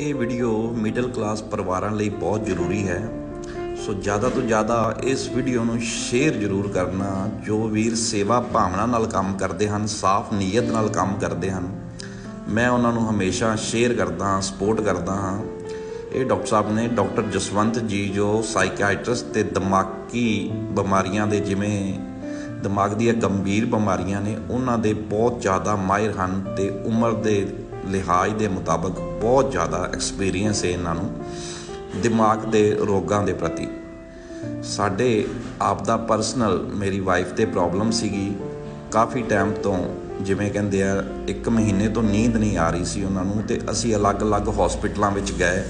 ਇਹ video middle class ਪਰਿਵਾਰਾਂ ਲਈ ਬਹੁਤ ਜ਼ਰੂਰੀ ਹੈ। ਸੋ ਜ਼ਿਆਦਾ ਤੋਂ ਜ਼ਿਆਦਾ ਇਸ ਵੀਡੀਓ ਨੂੰ ਸ਼ੇਅਰ ਜ਼ਰੂਰ ਕਰਨਾ, ਜੋ ਵੀਰ ਸੇਵਾ ਭਾਵਨਾ ਨਾਲ ਕੰਮ ਕਰਦੇ ਹਨ, ਸਾਫ਼ ਨੀਅਤ ਨਾਲ ਕੰਮ ਕਰਦੇ ਹਨ। ਮੈਂ ਉਹਨਾਂ ਨੂੰ ਹਮੇਸ਼ਾ ਸ਼ੇਅਰ ਕਰਦਾ ਹਾਂ ਸਪੋਰਟ ਕਰਦਾ ਹਾਂ। ਇਹ ਡਾਕਟਰ ਸਾਹਿਬ ਨੇ ਡਾਕਟਰ ਜਸਵੰਤ ਜੀ, ਜੋ ਸਾਈਕਾਇਟ੍ਰਿਸਟ ਤੇ ਦਿਮਾਗੀ ਬਿਮਾਰੀਆਂ ਦੇ ਜਿਵੇਂ ਦਿਮਾਗ ਦੀਆਂ ਗੰਭੀਰ ਬਿਮਾਰੀਆਂ ਨੇ, ਉਹਨਾਂ ਦੇ ਬਹੁਤ ਜ਼ਿਆਦਾ ਮਾਹਿਰ ਹਨ ਤੇ ਉਮਰ ਦੇ ਲਿਹਾਜ਼ ਦੇ ਮੁਤਾਬਕ ਬਹੁਤ ਜ਼ਿਆਦਾ ਐਕਸਪੀਰੀਅੰਸ ਹੈ ਇਹਨਾਂ ਨੂੰ ਦਿਮਾਗ ਦੇ ਰੋਗਾਂ ਦੇ ਪ੍ਰਤੀ। ਸਾਡੇ ਆਪ ਦਾ ਪਰਸਨਲ ਮੇਰੀ ਵਾਈਫ ਤੇ ਪ੍ਰੋਬਲਮ ਸੀਗੀ। ਕਾਫੀ ਟਾਈਮ ਤੋਂ ਜਿਵੇਂ ਕਹਿੰਦੇ ਆ, ਇੱਕ ਮਹੀਨੇ ਤੋਂ ਨੀਂਦ ਨਹੀਂ ਆ ਰਹੀ ਸੀ ਉਹਨਾਂ ਨੂੰ ਤੇ ਅਸੀਂ ਅਲੱਗ-ਅਲੱਗ ਹਸਪੀਟਲਾਂ ਵਿੱਚ ਗਏ।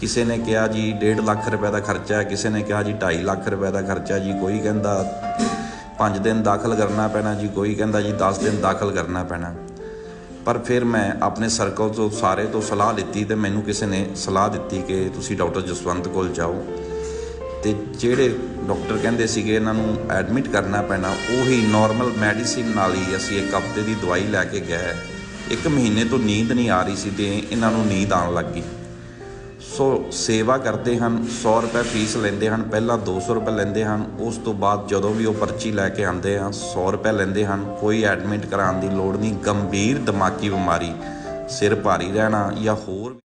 ਕਿਸੇ ਨੇ ਕਿਹਾ ਜੀ 1.5 ਲੱਖ ਰੁਪਏ ਦਾ ਖਰਚਾ ਹੈ, ਕਿਸੇ ਨੇ ਕਿਹਾ ਜੀ 2.5 ਲੱਖ ਰੁਪਏ ਦਾ ਖਰਚਾ ਜੀ, ਕੋਈ ਕਹਿੰਦਾ 5 ਦਿਨ ਦਾਖਲ ਕਰਨਾ ਪੈਣਾ ਜੀ, ਕੋਈ ਕਹਿੰਦਾ ਜੀ 10 ਦਿਨ ਦਾਖਲ ਕਰਨਾ ਪੈਣਾ। ਪਰ ਫਿਰ ਮੈਂ ਆਪਣੇ ਸਰਕਲ ਤੋਂ ਸਾਰੇ ਤੋਂ ਸਲਾਹ ਲਿੱਤੀ ਤੇ ਮੈਨੂੰ ਕਿਸੇ ਨੇ ਸਲਾਹ ਦਿੱਤੀ ਕਿ ਤੁਸੀਂ ਡਾਕਟਰ ਜਸਵੰਤ ਕੋਲ ਜਾਓ। ਤੇ ਜਿਹੜੇ ਡਾਕਟਰ ਕਹਿੰਦੇ ਸੀਗੇ ਇਹਨਾਂ ਨੂੰ ਐਡਮਿਟ ਕਰਨਾ ਪੈਣਾ, ਉਹੀ ਨਾਰਮਲ ਮੈਡੀਸਿਨ ਨਾਲ ਹੀ ਅਸੀਂ ਇੱਕ ਹਫ਼ਤੇ ਦੀ ਦਵਾਈ ਲੈ ਕੇ ਗਏ। ਇੱਕ ਮਹੀਨੇ ਤੋਂ ਨੀਂਦ ਨਹੀਂ ਆ ਰਹੀ ਸੀ ਤੇ ਇਹਨਾਂ ਨੂੰ ਨੀਂਦ ਆਉਣ ਲੱਗ ਗਈ। ਸੋ ਸੇਵਾ ਕਰਦੇ ਹਨ 100 ਰੁਪਏ ਫੀਸ ਲੈਂਦੇ ਹਨ, ਪਹਿਲਾਂ 200 ਰੁਪਏ ਲੈਂਦੇ ਹਨ, ਉਸ ਤੋਂ ਬਾਅਦ ਜਦੋਂ ਵੀ ਉਹ ਪਰਚੀ ਲੈ ਕੇ ਆਉਂਦੇ ਆ 100 ਰੁਪਏ ਲੈਂਦੇ ਹਨ, ਕੋਈ ਐਡਮਿਟ ਕਰਾਉਣ ਦੀ ਲੋੜ ਨਹੀਂ, ਗੰਭੀਰ ਦਿਮਾਗੀ ਬਿਮਾਰੀ, ਸਿਰ ਭਾਰੀ ਰਹਿਣਾ ਜਾਂ ਹੋਰ